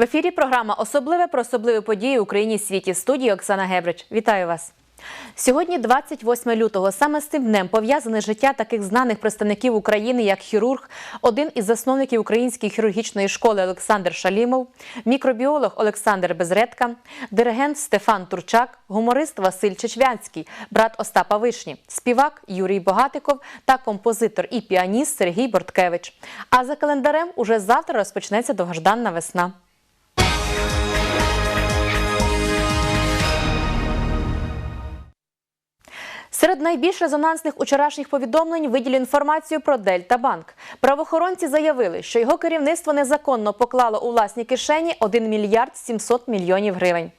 В ефірі програма Особливе про особливі події в Україні світі. Студії Оксана Гебрич. Вітаю вас. Сьогодні 28 лютого. Саме з цим днем пов'язане життя таких знаних представників України, як хірург, один із засновників Української хірургічної школи Олександр Шалімов, мікробіолог Олександр Безредка, диригент Стефан Турчак, гуморист Василь Чечвянський, брат Остапа Вишні, співак Юрій Богатиков та композитор і піаніст Сергій Борткевич. А за календарем уже завтра розпочнеться довгожданна весна. Серед найбільш резонансних учорашніх повідомлень виділю інформацію про Дельта Банк. Правоохоронці заявили, що його керівництво незаконно поклало у власні кишені 1 мільярд 700 мільйонів гривень.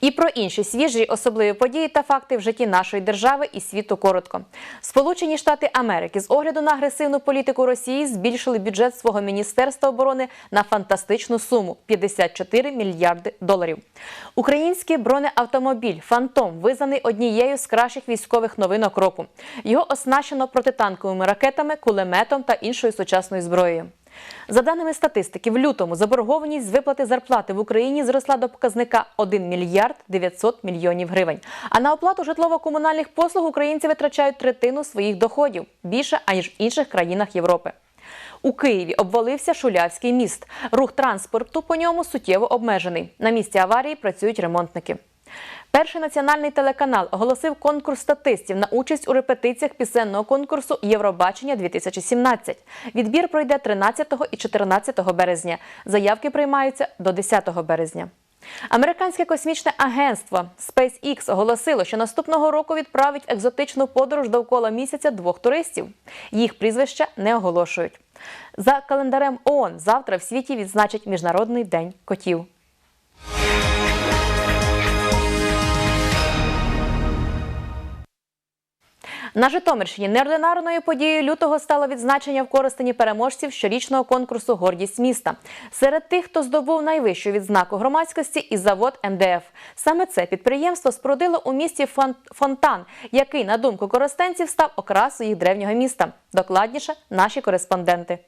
І про інші свіжі особливі події та факти в житті нашої держави і світу коротко. Сполучені Штати Америки з огляду на агресивну політику Росії збільшили бюджет свого міністерства оборони на фантастичну суму 54 мільярди доларів. Український бронеавтомобіль Фантом визнаний однією з кращих військових новинок року. Його оснащено протитанковими ракетами, кулеметом та іншою сучасною зброєю. За даними статистики, в лютому заборгованість з виплати зарплати в Україні зросла до показника 1 мільярд 900 мільйонів гривень. А на оплату житлово-комунальних послуг українці витрачають третину своїх доходів більше аніж в інших країнах Європи. У Києві обвалився Шулявський міст. Рух транспорту по ньому суттєво обмежений. На місці аварії працюють ремонтники. Перший національний телеканал оголосив конкурс статистів на участь у репетиціях пісенного конкурсу Євробачення 2017. Відбір пройде 13 і 14 березня. Заявки приймаються до 10 березня. Американське космічне агентство SpaceX оголосило, що наступного року відправить екзотичну подорож довкола місяця двох туристів. Їх прізвища не оголошують. За календарем ООН завтра в світі відзначать Міжнародний день котів. На Житомирщині неординарною подією лютого стало відзначення в Коростені переможців щорічного конкурсу Гордість міста. Серед тих, хто здобув найвищу відзнаку громадськості і завод МДФ. Саме це підприємство спорудило у місті фон- фонтан, який, на думку коростенців, став окрасою їх древнього міста. Докладніше наші кореспонденти.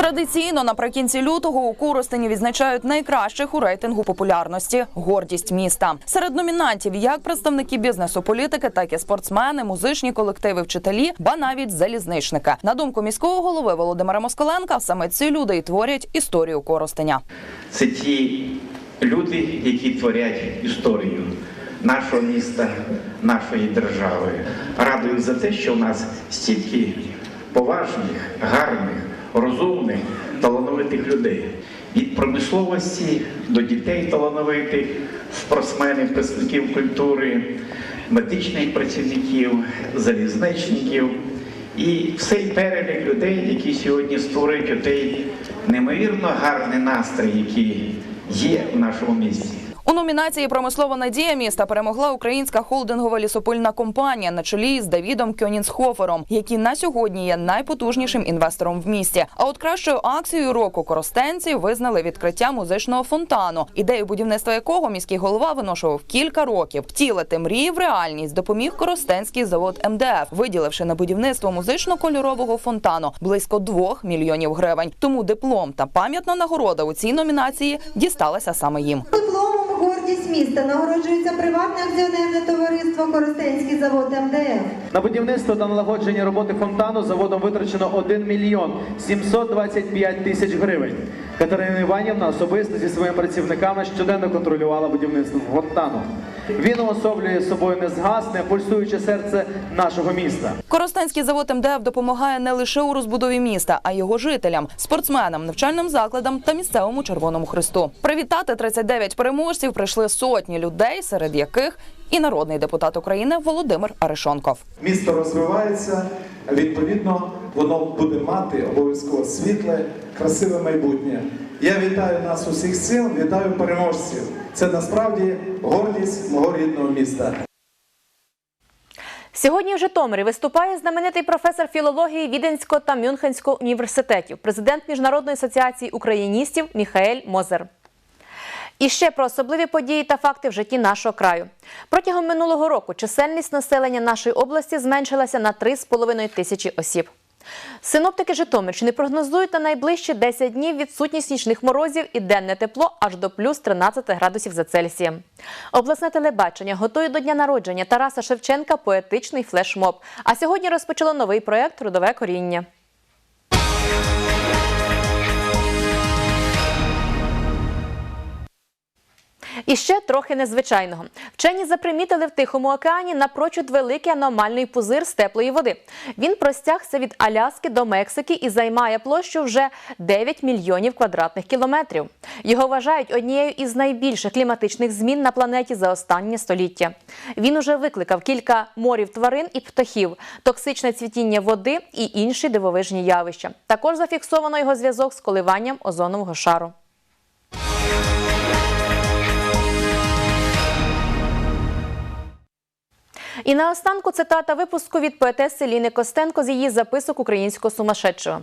Традиційно наприкінці лютого у Коростені відзначають найкращих у рейтингу популярності гордість міста. Серед номінантів як представники бізнесу, політики, так і спортсмени, музичні колективи, вчителі, ба навіть залізничники. На думку міського голови Володимира Москаленка, саме ці люди і творять історію Коростеня. Це ті люди, які творять історію нашого міста, нашої держави. Радую за те, що у нас стільки поважних, гарних, розумних, талановитих людей. Від промисловості до дітей талановитих, спортсменів, представників культури, медичних працівників, залізничників і всей перелік людей, які сьогодні створюють отей неймовірно гарний настрій, який є в нашому місті. У номінації Промислова надія міста перемогла українська холдингова лісопильна компанія на чолі з Давідом Кьонінсхофером, який на сьогодні є найпотужнішим інвестором в місті. А от кращою акцією року коростенці визнали відкриття музичного фонтану, ідею будівництва якого міський голова виношував кілька років. Втілити мрії в реальність допоміг коростенський завод МДФ, виділивши на будівництво музично-кольорового фонтану близько двох мільйонів гривень. Тому диплом та пам'ятна нагорода у цій номінації дісталася саме їм. Гордість міста нагороджується приватне акціонерне товариство Коростенський завод МДФ. На будівництво та налагодження роботи фонтану заводом витрачено 1 мільйон 725 тисяч гривень. Катерина Іванівна особисто зі своїми працівниками щоденно контролювала будівництво фонтану. Він уособлює собою незгасне, пульсуюче серце нашого міста. Коростенський завод МДФ допомагає не лише у розбудові міста, а й його жителям, спортсменам, навчальним закладам та місцевому Червоному Христу. Привітати 39 переможців прийшли сотні людей, серед яких і народний депутат України Володимир Арешонков. Місто розвивається, відповідно, воно буде мати обов'язково світле, красиве майбутнє. Я вітаю нас усіх цим, вітаю переможців. Це насправді гордість мого рідного міста. Сьогодні в Житомирі виступає знаменитий професор філології Віденського та Мюнхенського університетів, президент Міжнародної асоціації україністів Міхаель Мозер. І ще про особливі події та факти в житті нашого краю. Протягом минулого року чисельність населення нашої області зменшилася на 3,5 тисячі осіб. Синоптики Житомирщини прогнозують на найближчі 10 днів відсутність нічних морозів і денне тепло аж до плюс 13 градусів за Цельсієм. Обласне телебачення готує до дня народження Тараса Шевченка поетичний флешмоб. А сьогодні розпочало новий проект Трудове коріння. І ще трохи незвичайного. Вчені запримітили в Тихому океані напрочуд великий аномальний пузир з теплої води. Він простягся від Аляски до Мексики і займає площу вже 9 мільйонів квадратних кілометрів. Його вважають однією із найбільших кліматичних змін на планеті за останнє століття. Він уже викликав кілька морів тварин і птахів, токсичне цвітіння води і інші дивовижні явища. Також зафіксовано його зв'язок з коливанням озонового шару. І наостанку цитата випуску від поетеси Ліни Костенко з її записок українського сумасшедшого.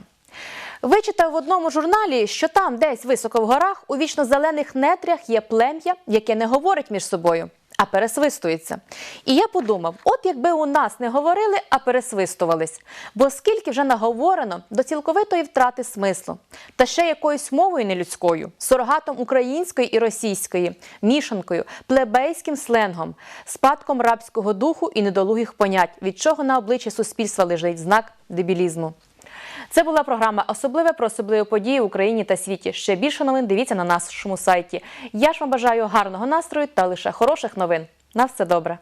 Вичитав в одному журналі, що там, десь високо в горах, у вічно-зелених нетрях є плем'я, яке не говорить між собою, а пересвистується. І я подумав: от якби у нас не говорили, а пересвистувались. Бо скільки вже наговорено до цілковитої втрати смислу, та ще якоюсь мовою нелюдською, сурогатом української і російської, мішанкою, плебейським сленгом, спадком рабського духу і недолугих понять, від чого на обличчі суспільства лежить знак дебілізму. Це була програма Особливе про особливі події в Україні та світі. Ще більше новин дивіться на нашому сайті. Я ж вам бажаю гарного настрою та лише хороших новин. На все добре.